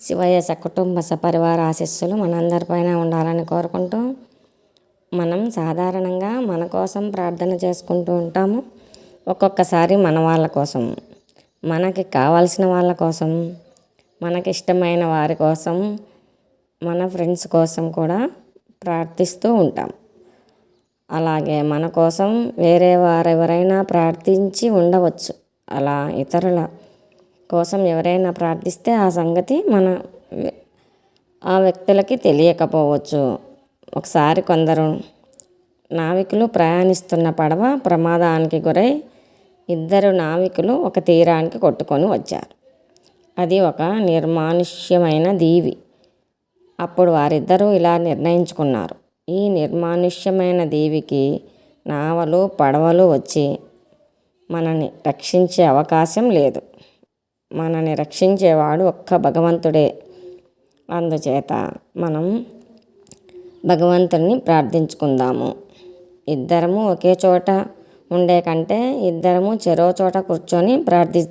శివయ్య సకుటుంబ సపరివార ఆశీస్సులు మనందరిపైన ఉండాలని కోరుకుంటూ మనం సాధారణంగా మన కోసం ప్రార్థన చేసుకుంటూ ఉంటాము. ఒక్కొక్కసారి మన వాళ్ళ కోసం మనకి కావాల్సిన వాళ్ళ కోసం మనకి ఇష్టమైన వారి కోసం మన ఫ్రెండ్స్ కోసం కూడా ప్రార్థిస్తూ ఉంటాం. అలాగే మన కోసం వేరే వారెవరైనా ప్రార్థించి ఉండవచ్చు. అలా ఇతరుల కోసం ఎవరైనా ప్రార్థిస్తే ఆ సంగతి మన ఆ వ్యక్తులకి తెలియకపోవచ్చు. ఒకసారి కొందరు నావికులు ప్రయాణిస్తున్న పడవ ప్రమాదానికి గురై ఇద్దరు నావికులు ఒక తీరానికి కొట్టుకొని వచ్చారు. అది ఒక నిర్మానుష్యమైన దీవి. అప్పుడు వారిద్దరూ ఇలా నిర్ణయించుకున్నారు. ఈ నిర్మానుష్యమైన దీవికి నావలు పడవలు వచ్చి మనని రక్షించే అవకాశం లేదు. మనని రక్షించేవాడు ఒక్క భగవంతుడే. అందుచేత మనం భగవంతుని ప్రార్థించుకుందాము. ఇద్దరము ఒకే చోట ఉండే కంటే ఇద్దరము చెరో చోట కూర్చొని ప్రార్థి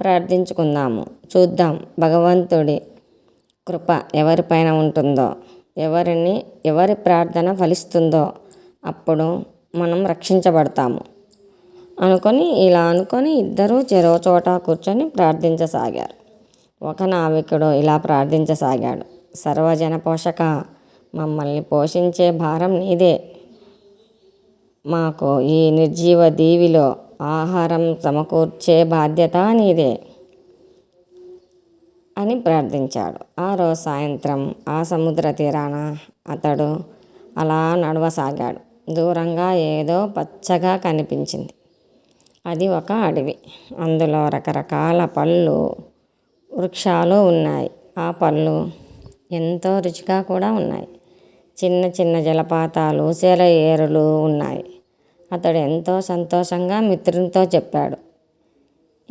ప్రార్థించుకుందాము. చూద్దాం భగవంతుడి కృప ఎవరిపైన ఉంటుందో ఎవరిని ఎవరి ప్రార్థన ఫలిస్తుందో అప్పుడు మనం రక్షించబడతాము. అనుకొని ఇలా అనుకొని ఇద్దరూ చెరో చోట కూర్చొని ప్రార్థించసాగారు. ఒక నావికుడు ఇలా ప్రార్థించసాగాడు. సర్వజన పోషక మమ్మల్ని పోషించే భారం నీదే. మాకు ఈ నిర్జీవ దీవిలో ఆహారం సమకూర్చే బాధ్యత నీదే అని ప్రార్థించాడు. ఆ రోజు సాయంత్రం ఆ సముద్ర తీరాన అతడు అలా నడవసాగాడు. దూరంగా ఏదో పచ్చగా కనిపించింది. అది ఒక అడవి. అందులో రకరకాల పళ్ళు వృక్షాలు ఉన్నాయి. ఆ పళ్ళు ఎంతో రుచిగా కూడా ఉన్నాయి. చిన్న చిన్న జలపాతాలు సెలయేరులు ఉన్నాయి. అతడు ఎంతో సంతోషంగా మిత్రునితో చెప్పాడు.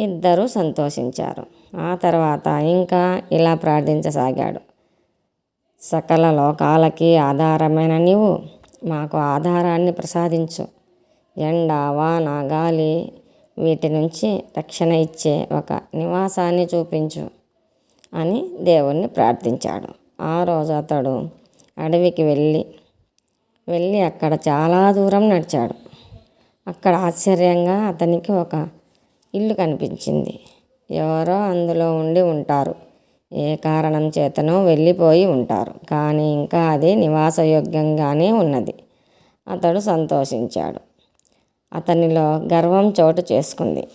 ఇద్దరూ సంతోషించారు. ఆ తర్వాత ఇంకా ఇలా ప్రార్థించసాగాడు. సకల లోకాలకి ఆధారమైన నీవు మాకు ఆధారాన్ని ప్రసాదించు. ఎండ వాన గాలి వీటి నుంచి రక్షణ ఇచ్చే ఒక నివాసాన్ని చూపించు అని దేవుణ్ణి ప్రార్థించాడు. ఆ రోజు అతడు అడవికి వెళ్ళి వెళ్ళి అక్కడ చాలా దూరం నడిచాడు. అక్కడ ఆశ్చర్యంగా అతనికి ఒక ఇల్లు కనిపించింది. ఎవరో అందులో ఉండి ఉంటారు. ఏ కారణం చేతనో వెళ్ళిపోయి ఉంటారు. కానీ ఇంకా అది నివాసయోగ్యంగానే ఉన్నది. అతడు సంతోషించాడు. అతనిలో గర్వం చోటు చేసుకుంది.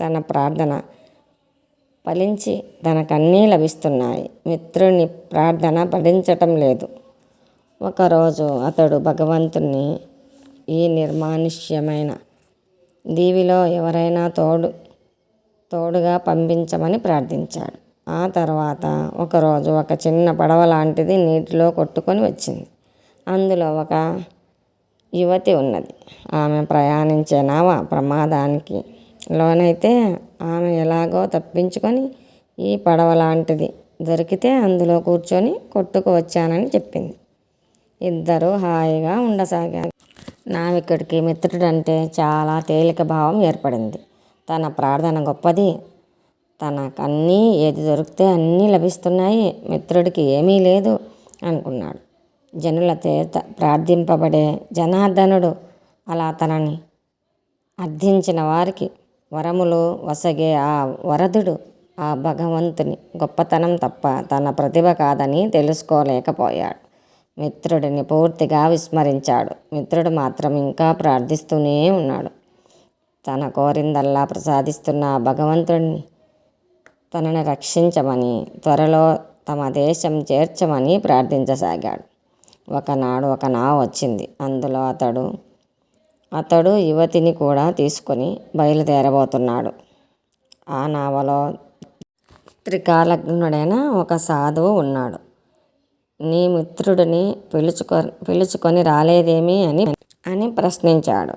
తన ప్రార్థన ఫలించి తనకన్నీ లభిస్తున్నాయి. మిత్రుని ప్రార్థన ఫలించటం లేదు. ఒకరోజు అతడు భగవంతుని ఈ నిర్మానుష్యమైన దీవిలో ఎవరైనా తోడు తోడుగా పంపించమని ప్రార్థించాడు. ఆ తర్వాత ఒకరోజు ఒక చిన్న పడవ లాంటిది నీటిలో కొట్టుకొని వచ్చింది. అందులో ఒక యువతి ఉన్నది. ఆమె ప్రయాణించే నావ ప్రమాదానికి. లోనైతే ఆమె ఎలాగో తప్పించుకొని ఈ పడవ లాంటిది దొరికితే అందులో కూర్చొని కొట్టుకు వచ్చానని చెప్పింది. ఇద్దరూ హాయిగా ఉండసాగారు. నావికుడికి మిత్రుడంటే చాలా తేలిక భావం ఏర్పడింది. తన ప్రార్థన గొప్పది. తనకన్నీ ఏది దొరికితే అన్నీ లభిస్తున్నాయి. మిత్రుడికి ఏమీ లేదు అనుకున్నాడు. జనుల చేత ప్రార్థింపబడే జనార్దనుడు అలా తనని అర్థించిన వారికి వరములు వసగే ఆ వరదుడు ఆ భగవంతుని గొప్పతనం తప్ప తన ప్రతిభ కాదని తెలుసుకోలేకపోయాడు. మిత్రుడిని పూర్తిగా విస్మరించాడు. మిత్రుడు మాత్రం ఇంకా ప్రార్థిస్తూనే ఉన్నాడు. తన కోరిందల్లా ప్రసాదిస్తున్న భగవంతుడిని తనని రక్షించమని త్వరలో తమ దేశం చేర్చమని ప్రార్థించసాగాడు. ఒకనాడు ఒక నావ వచ్చింది. అందులో అతడు అతడు యువతిని కూడా తీసుకొని బయలుదేరబోతున్నాడు. ఆ నావలో త్రికాలజ్ఞుడైన ఒక సాధువు ఉన్నాడు. నీ మిత్రుడిని పిలుచుకొ పిలుచుకొని రాలేదేమి అని అని ప్రశ్నించాడు.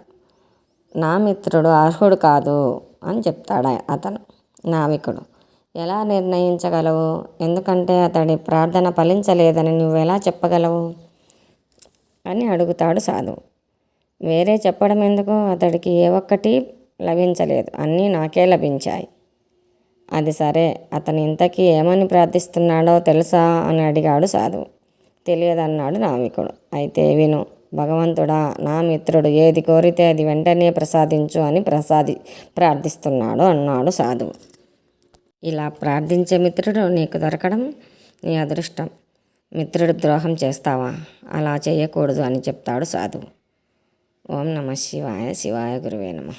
నా మిత్రుడు అర్హుడు కాదు అని చెప్తాడు అతను. నావికుడు ఎలా నిర్ణయించగలవు? ఎందుకంటే అతడి ప్రార్థన ఫలించలేదని నువ్వెలా చెప్పగలవు? అని అడుగుతాడు సాధువు. వేరే చెప్పడం ఎందుకు? అతడికి ఏ ఒక్కటి లభించలేదు. అన్నీ నాకే లభించాయి. అది సరే. అతను ఇంతకీ ఏమని ప్రార్థిస్తున్నాడో తెలుసా? అని అడిగాడు సాధువు. తెలియదన్నాడు నావికుడు. అయితే విను భగవంతుడా నా మిత్రుడు ఏది కోరితే అది వెంటనే ప్రసాదించు అని ప్రసాది ప్రార్థిస్తున్నాడు అన్నాడు సాధువు. ఇలా ప్రార్థించే మిత్రుడు నీకు దొరకడం నీ అదృష్టం. మిత్రుడు ద్రోహం చేస్తావా? అలా చేయకూడదు అని చెప్తాడు సాధువు. ఓం నమ శివాయ శివాయ గురువే నమ.